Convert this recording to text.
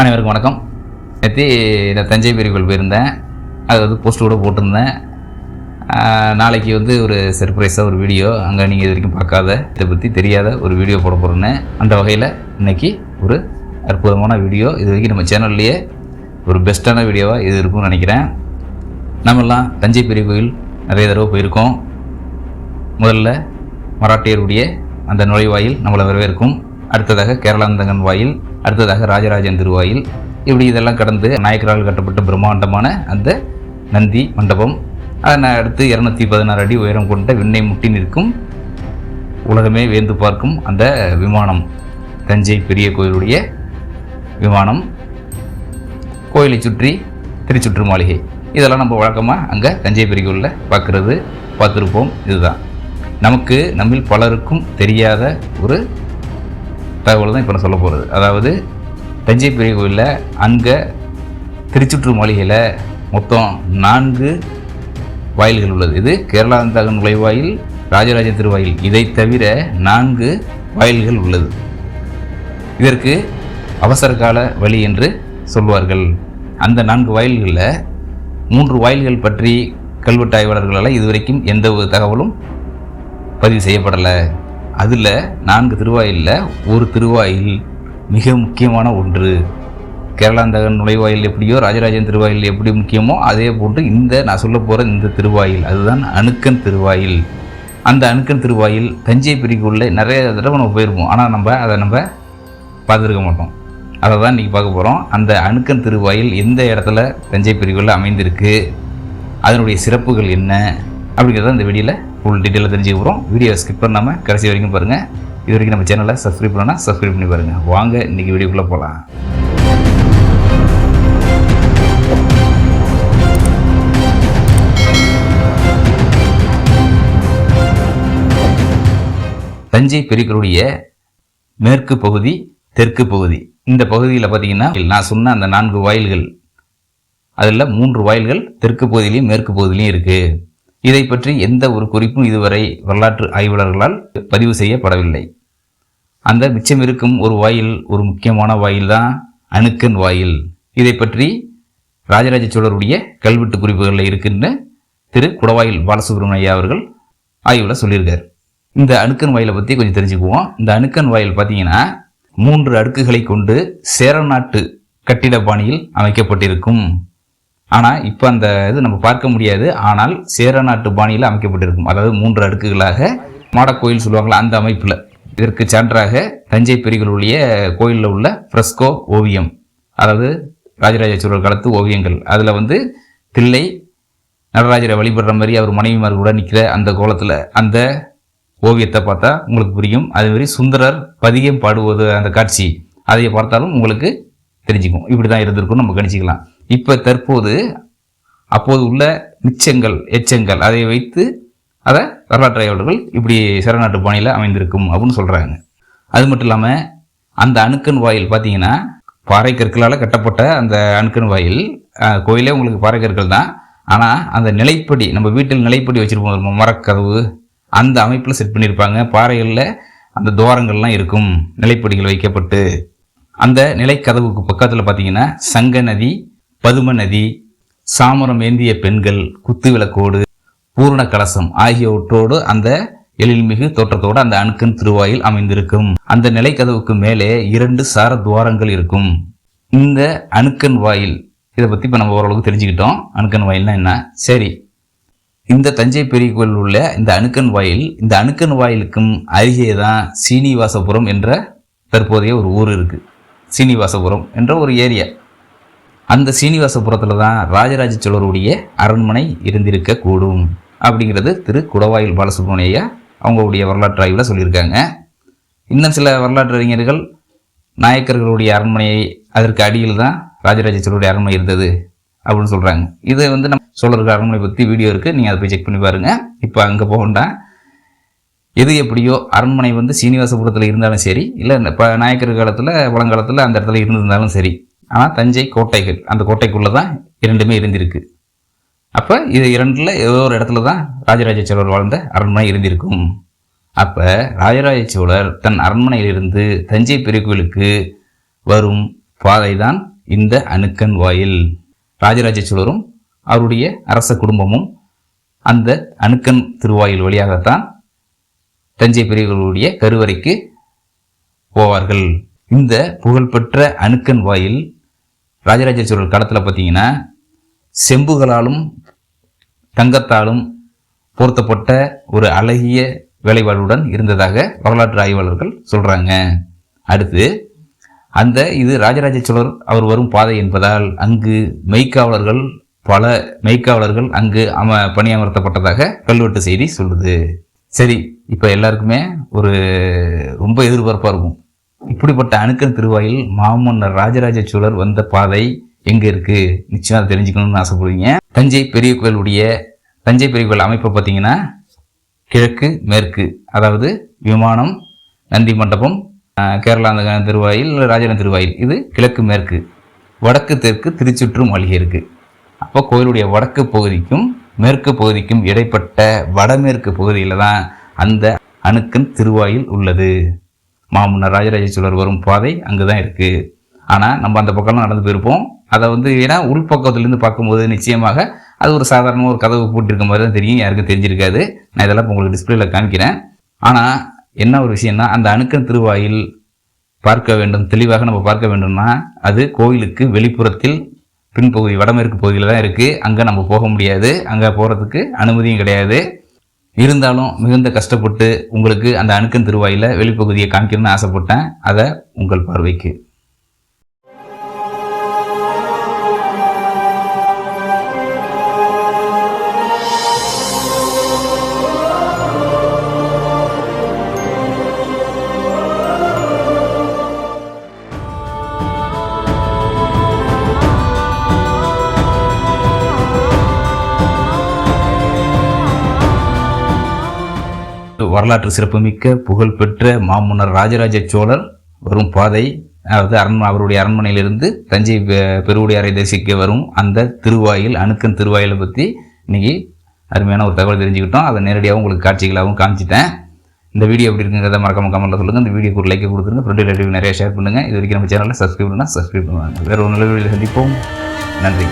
அனைவருக்கும் வணக்கம். நேற்று இந்த தஞ்சை பெரிய கோயில் போயிருந்தேன். அது வந்து போஸ்ட் கூட போட்டிருந்தேன். நாளைக்கு வந்து ஒரு சர்ப்ரைஸாக ஒரு வீடியோ அங்கே நீங்கள் இது வரைக்கும் பார்க்காத இதை பற்றி தெரியாத ஒரு வீடியோ போட போகிறேன்னு அந்த வகையில் இன்னைக்கு ஒரு அற்புதமான வீடியோ இது வரைக்கும் நம்ம சேனல்லையே ஒரு பெஸ்ட்டான வீடியோவாக இது இருக்கும்னு நினைக்கிறேன். நம்மெல்லாம் தஞ்சை பெரிய கோயில் நிறைய தடவை போயிருக்கோம். முதல்ல மராட்டியருடைய அந்த நுழைவாயில் நம்மளை வரவேற்கும். அடுத்ததாக கேரளாந்தகன் வாயில். அடுத்ததாக ராஜராஜன் திருவாயில். இப்படி இதெல்லாம் கடந்து நாயக்கரால் கட்டப்பட்ட பிரம்மாண்டமான அந்த நந்தி மண்டபம். அதனை அடுத்து இரநூத்தி பதினாறு அடி உயரம் கொண்ட விண்ணை முட்டி நிற்கும். உலகமே வேந்து பார்க்கும் அந்த விமானம். தஞ்சை பெரிய கோயிலுடைய விமானம். கோயிலை சுற்றி திருச்சுற்று மாளிகை. இதெல்லாம் நம்ம வழக்கமாக அங்கே தஞ்சை பெரிய கோயிலில் பார்க்குறது பார்த்துருப்போம். இதுதான். நமக்கு நம்மில் பலருக்கும் தெரியாத ஒரு தகவல் தான் இப்போ நான் சொல்ல போகிறது அதாவது தஞ்சை பெரிய கோயிலில் அங்கே திருச்சுற்று மாளிகையில் மொத்தம் நான்கு வாயில்கள் உள்ளது. இது கேரளாந்தகன் நுழைவாயில் ராஜராஜ திருவாயில். இதை தவிர நான்கு வாயில்கள் உள்ளது. இதற்கு அவசர கால வழி என்று சொல்வார்கள். அந்த நான்கு வாயில்களில் மூன்று வாயில்கள் பற்றி கல்வெட்டு ஆய்வாளர்களால் இதுவரைக்கும் எந்த ஒரு தகவலும் பதிவு செய்யப்படலை. அதில் நான்கு திருவாயிலில் ஒரு திருவாயில் மிக முக்கியமான ஒன்று. கேரளாந்தகன் நுழைவாயில் எப்படியோ ராஜராஜன் திருவாயில் எப்படி முக்கியமோ அதே போன்று இந்த நான் சொல்ல போகிற இந்த திருவாயில் அதுதான் அணுக்கன் திருவாயில். அந்த அணுக்கன் திருவாயில் தஞ்சை பிரிக்குள்ள நிறைய தடவை நம்ம போயிருப்போம். ஆனால் நம்ம அதை நம்ம பார்த்துருக்க மாட்டோம். அதை தான் இன்றைக்கி பார்க்க போகிறோம் அந்த அணுக்கன் திருவாயில் எந்த இடத்துல தஞ்சை பிரிவுகளில் அமைந்திருக்கு? அதனுடைய சிறப்புகள் என்ன? அப்படிங்கிறத இந்த வீடியோவில் ஃபுல் டீட்டெயிலாக தெரிஞ்சுக்க போகிறோம் வீடியோவை ஸ்கிப் பண்ணாமல் கடைசி வரைக்கும் பாருங்கள் இது வரைக்கும் நம்ம சேனலை சப்ஸ்கிரைப் பண்ணால் சப்ஸ்கிரைப் பண்ணி பாருங்கள் வாங்க இன்றைக்கி வீடியோக்குள்ளே போகலாம் தஞ்சை பெரியக்கருடைய மேற்கு பகுதி தெற்கு பகுதி. இந்த பகுதியில் பார்த்தீங்கன்னா நான் சொன்ன அந்த நான்கு வாயில்கள் அதில் மூன்று வாயில்கள் தெற்கு பகுதியிலையும் மேற்கு பகுதியிலையும் இருக்குது இதை பற்றி எந்த ஒரு குறிப்பும் இதுவரை வரலாற்று ஆய்வாளர்களால் பதிவு செய்யப்படவில்லை. அந்த மிச்சம் இருக்கும் ஒரு வாயில் ஒரு முக்கியமான வாயில் தான் அணுக்கன் வாயில். இதை பற்றி ராஜராஜ சோழருடைய கல்வெட்டு குறிப்புகளில் இருக்குன்னு திரு குடவாயில் பாலசுப்ரமணியா அவர்கள் ஆய்வில் சொல்லியிருக்கார். இந்த அணுக்கன் வாயிலை பற்றி கொஞ்சம் தெரிஞ்சுக்குவோம். இந்த அணுக்கன் வாயில் பார்த்தீங்கன்னா மூன்று அடுக்குகளை கொண்டு சேர நாட்டு கட்டிட பாணியில் அமைக்கப்பட்டிருக்கும். ஆனால் இப்போ அந்த இது நம்ம பார்க்க முடியாது. ஆனால் சேர நாட்டு பாணியில் அமைக்கப்பட்டிருக்கும். அதாவது மூன்று அடுக்குகளாக மாடக்கோயில் சொல்லுவாங்களா அந்த அமைப்பில். இதற்கு சான்றாக தஞ்சை பெரியகளுடைய கோயிலில் உள்ள ஃப்ரெஸ்கோ ஓவியம். அதாவது ராஜராஜ சோழர் காலத்து ஓவியங்கள். அதில் வந்து தில்லை நடராஜரை வழிபடுற மாதிரி அவர் மனைவிமார் கூட நிற்கிற அந்த கோலத்தில் அந்த ஓவியத்தை பார்த்தா உங்களுக்கு புரியும். அதேமாதிரி சுந்தரர் பதிகம் பாடுவது அந்த காட்சி அதை பார்த்தாலும் உங்களுக்கு தெரிஞ்சுக்கும். இப்படி தான் இருந்திருக்கும் நம்ம கணிச்சிக்கலாம். இப்போ தற்போது அப்போது உள்ள மிச்சங்கள் எச்சங்கள் அதை வைத்து அதை வரலாற்று ஆய்வாளர்கள் இப்படி சரநாட்டு பாணியில் அமைந்திருக்கும் அப்படின்னு சொல்கிறாங்க அது மட்டும் இல்லாமல் அந்த அணுக்கன் வாயில் பார்த்தீங்கன்னா பாறை கற்களால் கட்டப்பட்ட அந்த அணுக்கன் வாயில் கோயிலே உங்களுக்கு பாறை கற்கள் தான். ஆனால் அந்த நிலைப்படி நம்ம வீட்டில் நிலைப்படி வச்சுருப்போம் மரக்கதவு அந்த அமைப்பில் செட் பண்ணியிருப்பாங்க பாறைகளில் அந்த துவாரங்கள்லாம் இருக்கும் நிலைப்படிகள் வைக்கப்பட்டு. அந்த நிலைக்கதவுக்கு பக்கத்தில் பார்த்தீங்கன்னா சங்க நதி பதும நதி சாமரம் ஏந்திய பெண்கள் குத்து விளக்கோடு பூரண கலசம் ஆகியவற்றோடு அந்த எழில்மிகு தோற்றத்தோடு அந்த அணுக்கன் திருவாயில் அமைந்திருக்கும். அந்த நிலைக்கதவுக்கு மேலே இரண்டு சார துவாரங்கள் இருக்கும். இந்த அணுக்கன் வாயில் இதை பற்றி இப்போ நம்ம ஓரளவுக்கு தெரிஞ்சுக்கிட்டோம். அணுக்கன் வாயில்னா என்ன? சரி. இந்த தஞ்சை பெரிய கோயில் உள்ள இந்த அணுக்கன் வாயில் இந்த அணுக்கன் வாயிலுக்கும் அருகே தான் சீனிவாசபுரம் என்ற தற்போதைய ஒரு ஊர் இருக்குது சீனிவாசபுரம் என்ற ஒரு ஏரியா. அந்த சீனிவாசபுரத்தில் தான் ராஜராஜ சோழருடைய அரண்மனை இருந்திருக்க கூடும் அப்படிங்கிறது திரு குடவாயில் பாலசுப்ரமணியா அவங்களுடைய வரலாற்று ஆய்வில் சொல்லியிருக்காங்க. இன்னும் சில வரலாற்று அறிஞர்கள் நாயக்கர்களுடைய அரண்மனையை அதற்கு அடியில் தான் ராஜராஜ சோழருடைய அரண்மனை இருந்தது அப்படின்னு சொல்கிறாங்க இது வந்து நம்ம சோழருக்கு அரண்மனை பற்றி வீடியோ இருக்குது நீங்கள் அதை போய் செக் பண்ணி பாருங்கள் இப்போ அங்கே போக வேண்டாம் எது எப்படியோ அரண்மனை வந்து சீனிவாசபுரத்தில் இருந்தாலும் சரி இல்லை இப்போ நாயக்கர் காலத்தில் பழங்காலத்தில் அந்த இடத்துல இருந்திருந்தாலும் சரி ஆனால் தஞ்சை கோட்டைகள் அந்த கோட்டைக்குள்ளே தான் இரண்டுமே இருந்திருக்கு. அப்போ இது இரண்டில் ஏதோ ஒரு இடத்துல தான் ராஜராஜ சோழர் வாழ்ந்த அரண்மனை இருந்திருக்கும். அப்போ ராஜராஜ சோழர் தன் அரண்மனையிலிருந்து தஞ்சை பெரிய கோயிலுக்கு வரும் பாதை தான் இந்த அணுக்கன் வாயில். ராஜராஜ சோழரும் அவருடைய அரச குடும்பமும் அந்த அணுக்கன் திருவாயில் வழியாகத்தான் தஞ்சை பெரியவர்களுடைய கருவறைக்கு போவார்கள். இந்த புகழ்பெற்ற அணுக்கன் வாயில் ராஜராஜ சோழர் காலத்தில் பார்த்தீங்கன்னா செம்புகளாலும் தங்கத்தாலும் பொருத்தப்பட்ட ஒரு அழகிய வேலைப்பாடுடன் இருந்ததாக வரலாற்று ஆய்வாளர்கள் சொல்கிறாங்க அடுத்து அந்த இது ராஜராஜ சோழர் அவர் வரும் பாதை என்பதால் அங்கு மெய்க்காவலர்கள் பல மெய்க்காவலர்கள் அங்கு அம பணியமர்த்தப்பட்டதாக கல்வெட்டு செய்தி சொல்லுது. சரி இப்போ எல்லாருக்குமே ஒரு ரொம்ப எதிர்பார்ப்பாக இருக்கும். இப்படிப்பட்ட அணுக்கன் திருவாயில் மாமன்னர் ராஜராஜ சோழர் வந்த பாதை எங்க இருக்கு? நிச்சயம் அதை தெரிஞ்சுக்கணும்னு ஆசைப்படுவீங்க. தஞ்சை பெரிய கோயிலுடைய தஞ்சை பெரிய கோயில் அமைப்பை பார்த்தீங்கன்னா கிழக்கு மேற்கு அதாவது விமானம் நந்தி மண்டபம் ஆஹ், கேரளா அந்த திருவாயில் ராஜன திருவாயில். இது கிழக்கு மேற்கு வடக்கு தெற்கு திருச்சுற்றும் மளிகை இருக்கு. அப்போ கோயிலுடைய வடக்கு பகுதிக்கும் மேற்கு பகுதிக்கும் இடைப்பட்ட வடமேற்கு பகுதியில் தான் அந்த அணுக்கன் திருவாயில் உள்ளது. மாமன்னர் ராஜராஜ சோழர் வரும் பாதை அங்கே தான் இருக்குது ஆனால் நம்ம அந்த பக்கம்லாம் நடந்து போயிருப்போம் அதை வந்து ஏன்னா உள்பக்கத்துலேருந்து பார்க்கும்போது நிச்சயமாக அது ஒரு சாதாரண ஒரு கதவு போட்டிருக்க மாதிரி தான் தெரியும். யாருக்கும் தெரிஞ்சிருக்காது. நான் இதெல்லாம் உங்களுக்கு டிஸ்பிளேல காமிக்கிறேன் ஆனால் என்ன ஒரு விஷயம்னா அந்த அணுக்கன் திருவாயில் பார்க்க வேண்டும். தெளிவாக நம்ம பார்க்க வேண்டும்னா அது கோயிலுக்கு வெளிப்புறத்தில் பின்பகுதி வடமேற்கு பகுதியில் தான் இருக்குது அங்கே நம்ம போக முடியாது. அங்கே போகிறதுக்கு அனுமதியும் கிடையாது. இருந்தாலும் மிகுந்த கஷ்டப்பட்டு உங்களுக்கு அந்த அணுக்கன் திருவாயில வெளிப்பகுதியை காமிக்கணும்னு ஆசைப்பட்டேன். அதை உங்கள் பார்வைக்கு. வரலாற்று சிறப்புமிக்க புகழ்பெற்ற மாமன்னர் ராஜராஜ சோழர் வரும் பாதை அதாவது அரண் அவருடைய அரண்மனையிலிருந்து தஞ்சை பெ- பெருவுடையாரை தரிசிக்க வரும் அந்த திருவாயில் அணுக்கன் திருவாயிலை பற்றி இன்றைக்கி அருமையான ஒரு தகவல் தெரிஞ்சுக்கிட்டோம். அதை நேரடியாகவும் உங்களுக்கு காட்சிகளாகவும் காமிச்சிட்டேன். இந்த வீடியோ எப்படி இருக்குங்கிறத மறக்காம கமெண்ட்டில் சொல்லுங்கள் இந்த வீடியோக்கு ஒரு லைக் கொடுத்துருங்க. ஃப்ரெண்டு ரிலேட்டிவ் நிறைய ஷேர் பண்ணுங்கள் இது வரைக்கும் நம்ம சேனலில் சப்ஸ்கிரைப் பண்ணால் சப்ஸ்கிரைப் பண்ணுவாங்க வேறு ஒரு நல்ல வீடியோவில் சந்திப்போம். நன்றி.